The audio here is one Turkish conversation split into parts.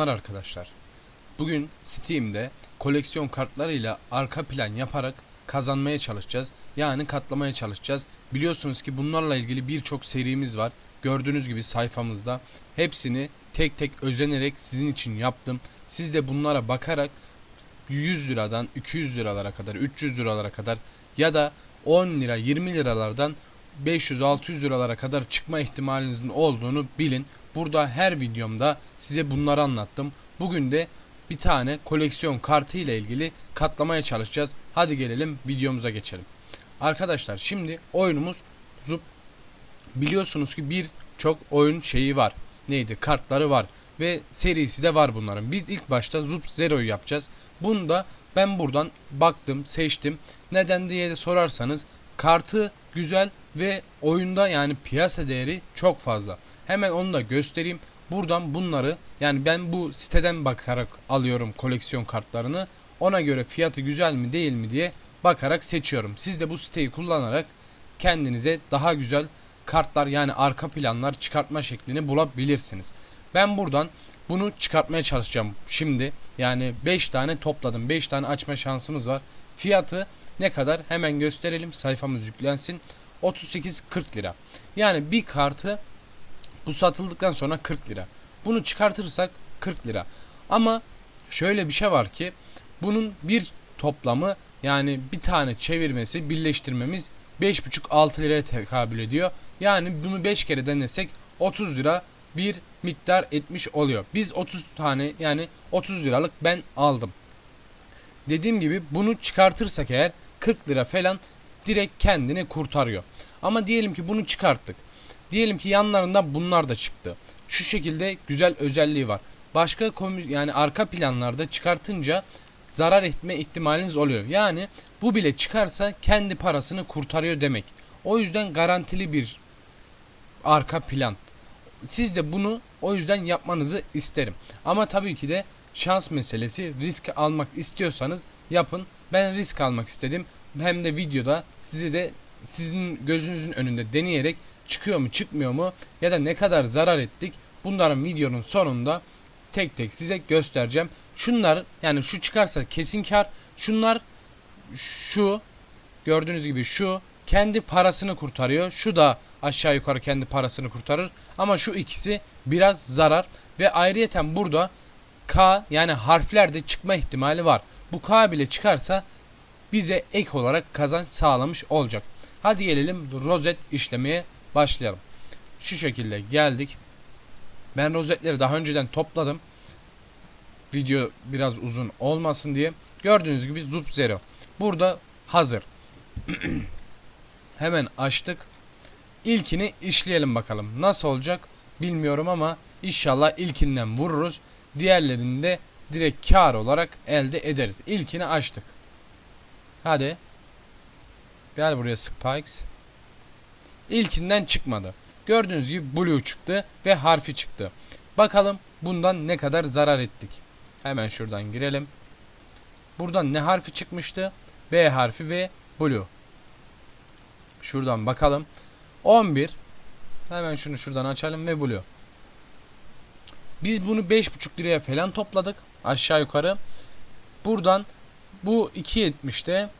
Selamlar arkadaşlar. Bugün Steam'de koleksiyon kartlarıyla arka plan yaparak kazanmaya çalışacağız. Yani katlamaya çalışacağız. Biliyorsunuz ki bunlarla ilgili birçok serimiz var. Gördüğünüz gibi sayfamızda. Hepsini tek tek özenerek sizin için yaptım. Siz de bunlara bakarak 100 liradan 200 liralara kadar 300 liralara kadar ya da 10 lira 20 liralardan 500-600 liralara kadar çıkma ihtimalinizin olduğunu bilin. Burada her videomda size bunları anlattım. Bugün de bir tane koleksiyon kartı ile ilgili katlamaya çalışacağız. Hadi gelelim videomuza geçelim. Arkadaşlar şimdi oyunumuz Zup. Biliyorsunuz ki birçok oyun şeyi var. Neydi? Kartları var ve serisi de var bunların. Biz ilk başta Zup Zero'yu yapacağız. Bunu da ben buradan baktım, seçtim. Neden diye de sorarsanız kartı güzel ve oyunda yani piyasa değeri çok fazla. Hemen onu da göstereyim. Buradan bunları yani ben bu siteden bakarak alıyorum koleksiyon kartlarını. Ona göre fiyatı güzel mi değil mi diye bakarak seçiyorum. Siz de bu siteyi kullanarak kendinize daha güzel kartlar yani arka planlar çıkartma şeklini bulabilirsiniz. Ben buradan bunu çıkartmaya çalışacağım şimdi. Yani 5 tane topladım. 5 tane açma şansımız var. Fiyatı ne kadar hemen gösterelim. Sayfamız yüklensin. 38-40 lira. Yani bir kartı bu satıldıktan sonra 40 lira. Bunu çıkartırsak 40 lira. Ama şöyle bir şey var ki bunun bir toplamı yani bir tane çevirmesi birleştirmemiz 5,5-6 liraya tekabül ediyor. Yani bunu 5 kere denesek 30 lira bir miktar etmiş oluyor. Biz 30 tane yani 30 liralık ben aldım. Dediğim gibi bunu çıkartırsak eğer 40 lira falan direkt kendini kurtarıyor. Ama diyelim ki bunu çıkarttık. Diyelim ki yanlarında bunlar da çıktı. Şu şekilde güzel özelliği var. Başka yani arka planlarda çıkartınca zarar etme ihtimaliniz oluyor. Yani bu bile çıkarsa kendi parasını kurtarıyor demek. O yüzden garantili bir arka plan. Siz de bunu o yüzden yapmanızı isterim. Ama tabii ki de şans meselesi risk almak istiyorsanız yapın. Ben risk almak istedim. Hem de videoda sizi de sizin gözünüzün önünde deneyerek çıkıyor mu çıkmıyor mu ya da ne kadar zarar ettik bunların videonun sonunda tek tek size göstereceğim. Şunlar yani şu çıkarsa kesin kar. Şunlar şu gördüğünüz gibi şu kendi parasını kurtarıyor. Şu da aşağı yukarı kendi parasını kurtarır. Ama şu ikisi biraz zarar ve ayrıyeten burada K yani harflerde çıkma ihtimali var. Bu K bile çıkarsa bize ek olarak kazanç sağlamış olacak. Hadi gelelim rozet işlemeye başlayalım. Şu şekilde geldik. Ben rozetleri daha önceden topladım. Video biraz uzun olmasın diye. Gördüğünüz gibi Zup Zero. Burada hazır. Hemen açtık. İlkini işleyelim bakalım. Nasıl olacak bilmiyorum ama inşallah ilkinden vururuz. Diğerlerini de direkt kar olarak elde ederiz. İlkini açtık. Hadi. Gel buraya Spikes. İlkinden çıkmadı. Gördüğünüz gibi blue çıktı ve harfi çıktı. Bakalım bundan ne kadar zarar ettik. Hemen şuradan girelim. Buradan ne harfi çıkmıştı? B harfi ve blue. Şuradan bakalım. 11. Hemen şunu şuradan açalım ve blue. Biz bunu 5,5 liraya falan topladık. Aşağı yukarı. Buradan bu 2.70'te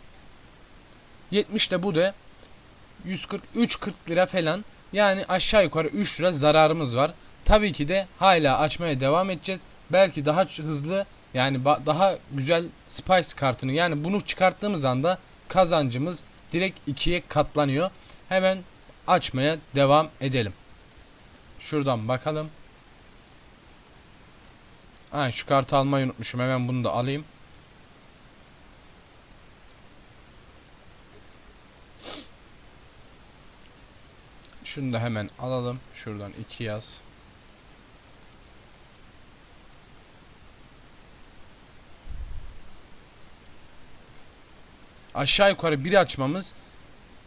70 de bu da 140 40 lira falan. Yani aşağı yukarı 3 lira zararımız var. Tabii ki de hala açmaya devam edeceğiz. Belki daha hızlı yani daha güzel Spice kartını yani bunu çıkarttığımız anda kazancımız direkt ikiye katlanıyor. Hemen açmaya devam edelim. Şuradan bakalım. Ha, şu kartı almayı unutmuşum. Hemen bunu da alayım. Şunu da hemen alalım. Şuradan 2 yaz. Aşağı yukarı bir açmamız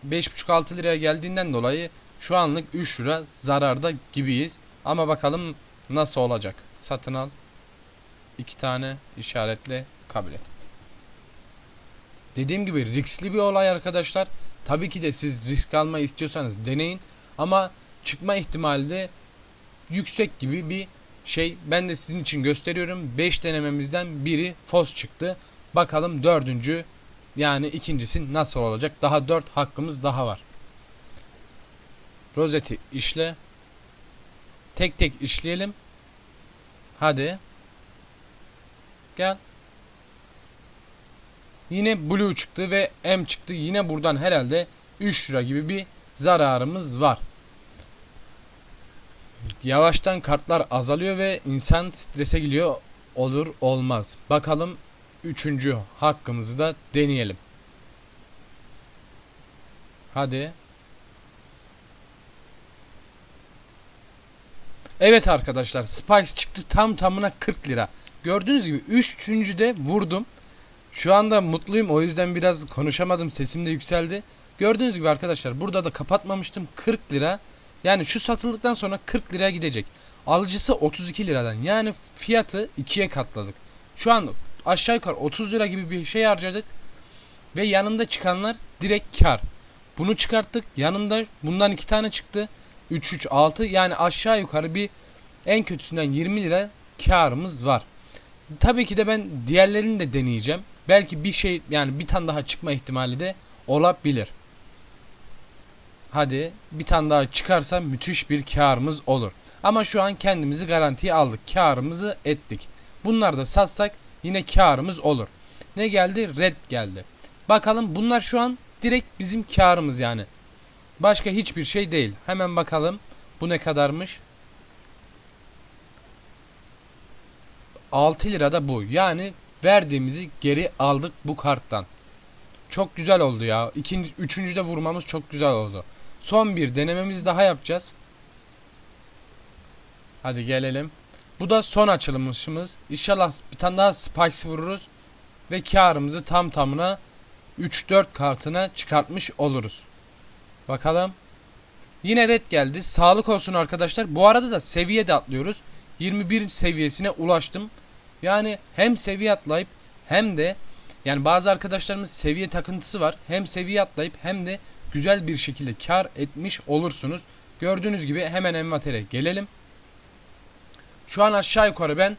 5.5-6 liraya geldiğinden dolayı şu anlık 3 lira zararda gibiyiz. Ama bakalım nasıl olacak. Satın al. 2 tane işaretle kabul et. Dediğim gibi riskli bir olay arkadaşlar. Tabii ki de siz risk almayı istiyorsanız deneyin. Ama çıkma ihtimali de yüksek gibi bir şey ben de sizin için gösteriyorum. 5 denememizden biri fos çıktı. Bakalım dördüncü yani ikincisi nasıl olacak? Daha 4 hakkımız daha var. Rozeti işle. Tek tek işleyelim. Hadi. Gel. Yine blue çıktı ve M çıktı. Yine buradan herhalde 3 lira gibi bir zararımız var. Yavaştan kartlar azalıyor ve insan strese giriyor. Olur olmaz. Bakalım üçüncü hakkımızı da deneyelim. Hadi. Evet arkadaşlar Spikes çıktı tam tamına 40 lira. Gördüğünüz gibi üçüncüde vurdum. Şu anda mutluyum o yüzden biraz konuşamadım sesim de yükseldi. Gördüğünüz gibi arkadaşlar burada da kapatmamıştım 40 lira. Yani şu satıldıktan sonra 40 liraya gidecek. Alıcısı 32 liradan yani fiyatı ikiye katladık. Şu an aşağı yukarı 30 lira gibi bir şey harcadık. Ve yanında çıkanlar direkt kar. Bunu çıkarttık yanında bundan iki tane çıktı. 3 3 6 yani aşağı yukarı bir en kötüsünden 20 lira karımız var. Tabii ki de ben diğerlerini de deneyeceğim. Belki bir şey yani bir tane daha çıkma ihtimali de olabilir. Hadi bir tane daha çıkarsa müthiş bir karımız olur. Ama şu an kendimizi garantiye aldık. Karımızı ettik. Bunları da satsak yine karımız olur. Ne geldi? Red geldi. Bakalım bunlar şu an direkt bizim karımız yani. Başka hiçbir şey değil. Hemen bakalım. Bu ne kadarmış? 6 lira da bu. Yani verdiğimizi geri aldık bu karttan. Çok güzel oldu ya. İkinci, üçüncü de vurmamız çok güzel oldu. Son bir denememiz daha yapacağız. Hadi gelelim. Bu da son açılımımız. İnşallah bir tane daha spikes vururuz. Ve karımızı tam tamına 3-4 kartına çıkartmış oluruz. Bakalım. Yine red geldi. Sağlık olsun arkadaşlar. Bu arada da seviye de atlıyoruz. 21 seviyesine ulaştım. Yani hem seviye atlayıp hem de yani bazı arkadaşlarımız seviye takıntısı var. Hem seviye atlayıp hem de güzel bir şekilde kar etmiş olursunuz. Gördüğünüz gibi hemen envatere gelelim. Şu an aşağı yukarı ben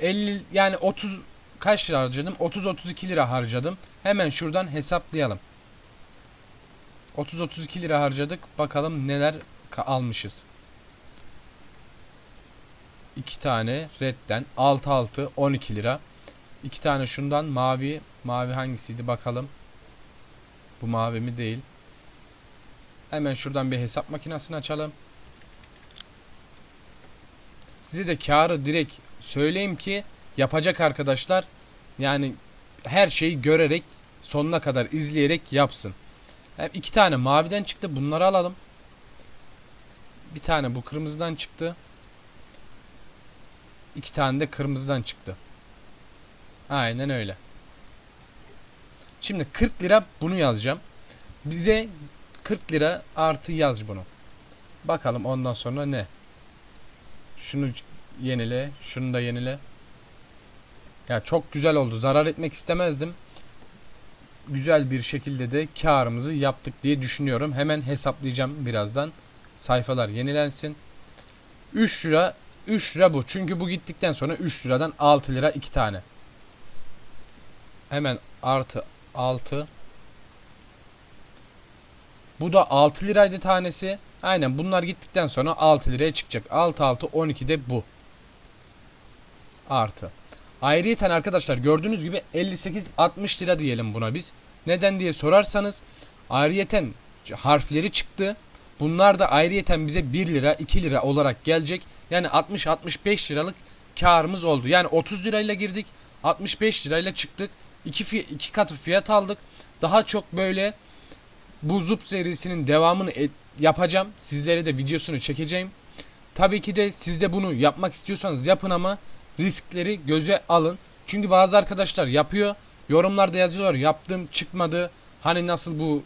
50 yani 30 kaç lira harcadım? 30-32 lira harcadım. Hemen şuradan hesaplayalım. 30-32 lira harcadık. Bakalım neler almışız. 2 tane redden 6-6 12 lira. 2 tane şundan mavi. Mavi hangisiydi bakalım. Bu mavi mi değil. Hemen şuradan bir hesap makinesini açalım. Size de karı direkt söyleyeyim ki yapacak arkadaşlar yani her şeyi görerek sonuna kadar izleyerek yapsın. Hem iki tane maviden çıktı. Bunları alalım. Bir tane bu kırmızıdan çıktı. İki tane de kırmızıdan çıktı. Aynen öyle. Şimdi 40 lira bunu yazacağım. Bize 40 lira artı yaz bunu. Bakalım ondan sonra ne? Şunu yenile, şunu da yenile. Ya çok güzel oldu. Zarar etmek istemezdim. Güzel bir şekilde de karımızı yaptık diye düşünüyorum. Hemen hesaplayacağım birazdan. Sayfalar yenilensin. 3 lira 3 lira bu. Çünkü bu gittikten sonra 3 liradan 6 lira 2 tane. Hemen artı 6. Bu da 6 liraydı tanesi. Aynen bunlar gittikten sonra 6 liraya çıkacak. 6 6 12 de bu. Artı. Ayrıyeten arkadaşlar gördüğünüz gibi 58-60 lira diyelim buna biz. Neden diye sorarsanız ayrıyeten harfleri çıktı. Bunlar da ayrıyeten bize 1 lira 2 lira olarak gelecek. Yani 60-65 liralık karımız oldu. Yani 30 lirayla girdik 65 lirayla çıktık. 2 iki katı fiyat aldık. Daha çok böyle bu Zup serisinin devamını et, yapacağım. Sizlere de videosunu çekeceğim. Tabii ki de siz de bunu yapmak istiyorsanız yapın ama riskleri göze alın. Çünkü bazı arkadaşlar yapıyor. Yorumlarda yazıyorlar yaptım çıkmadı. Hani nasıl bu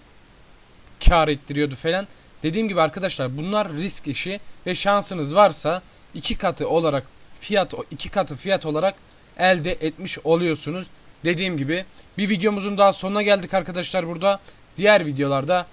kar ettiriyordu falan. Dediğim gibi arkadaşlar bunlar risk işi ve şansınız varsa iki katı olarak fiyat iki katı fiyat olarak elde etmiş oluyorsunuz. Dediğim gibi bir videomuzun daha sonuna geldik arkadaşlar burada. Diğer videolarda